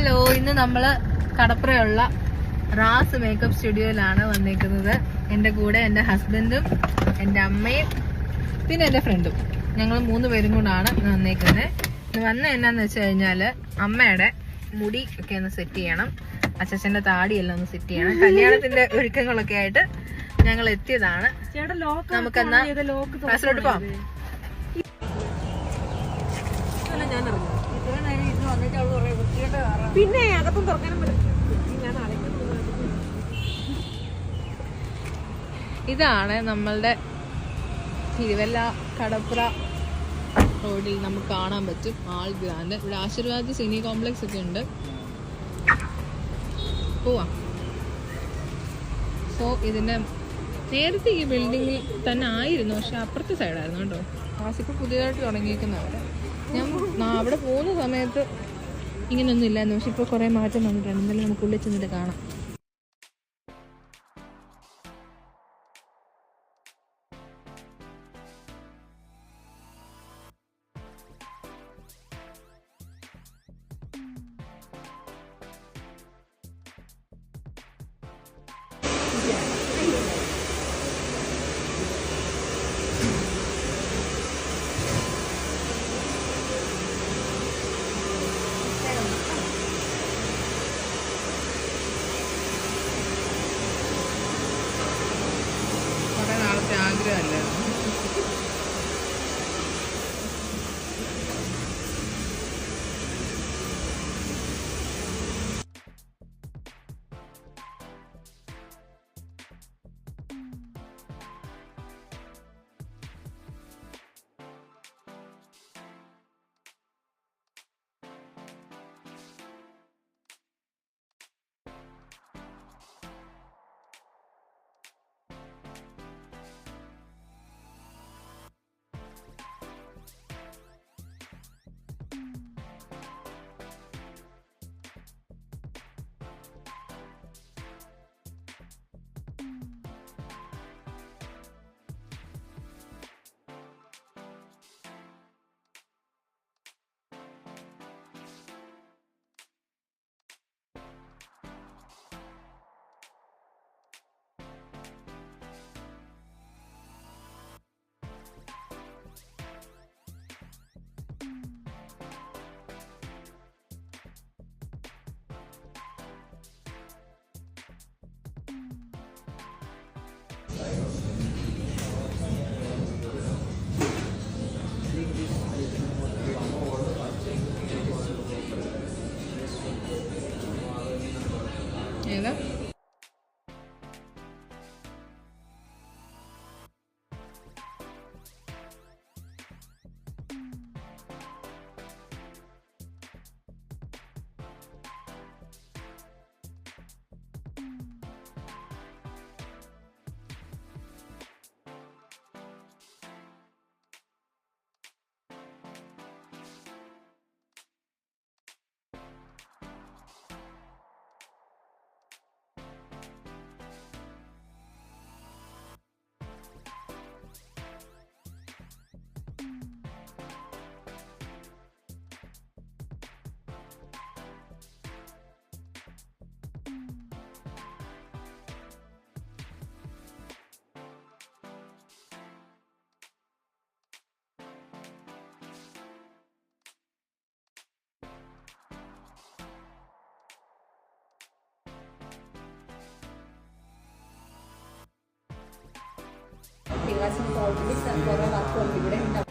Hello ഇന്ന് നമ്മൾ കടപ്പുറയുള്ള Ras makeup സ്റ്റുഡിയോയിലാണ് വന്നേക്കുന്നത് എന്റെ കൂടെ എന്റെ ഹസ്ബൻഡും എന്റെ അമ്മയും പിന്നെ എന്റെ ഫ്രണ്ടും ഞങ്ങൾ മൂന്ന് പേരും കൂടാണ് ഇന്ന് വന്നേക്കുന്നത് ഇന്ന് വന്ന എന്നാന്ന് വെച്ച് കഴിഞ്ഞാൽ അമ്മയുടെ മുടി ഒക്കെ ഒന്ന് സെറ്റ് ചെയ്യണം. അച്ഛച്ചന്റെ താടിയെല്ലാം ഒന്ന് സെറ്റ് ചെയ്യണം. കല്യാണത്തിന്റെ ഒരുക്കങ്ങളൊക്കെ ആയിട്ട് ഞങ്ങൾ എത്തിയതാണ്. നമുക്കെന്നാ ക്ലാസ്സിലോട്ട് പോവാം. ഞാൻ പിന്നെ അകത്തും തുറക്കാനും ഇതാണ് നമ്മളുടെ തിരുവല്ല കടപ്പുറ റോഡിൽ നമുക്ക് കാണാൻ പറ്റും. ആൾ ഗ്രാൻഡ്. ഇവിടെ ആശീർവാദ് സിനി കോംപ്ലക്സ് ഒക്കെ ഉണ്ട്. പോവാം. സോ ഇതിന്റെ നേരത്തെ ഈ ബിൽഡിങ്ങിൽ തന്നെ ആയിരുന്നു. പക്ഷെ അപ്പുറത്തെ സൈഡായിരുന്നു കേട്ടോ. ക്ലാസ്സിപ്പോൾ പുതിയതായിട്ട് തുടങ്ങിയിരിക്കുന്നവിടെ ഞാൻ അവിടെ പോകുന്ന സമയത്ത് ഇങ്ങനെയൊന്നും ഇല്ലായിരുന്നു പക്ഷെ ഇപ്പോൾ കുറേ മാറ്റം വന്നിട്ടുണ്ട്. എന്തായാലും നമുക്ക് ഉള്ളിൽ ചെന്നിട്ട് കാണാം. Good. ainda. está en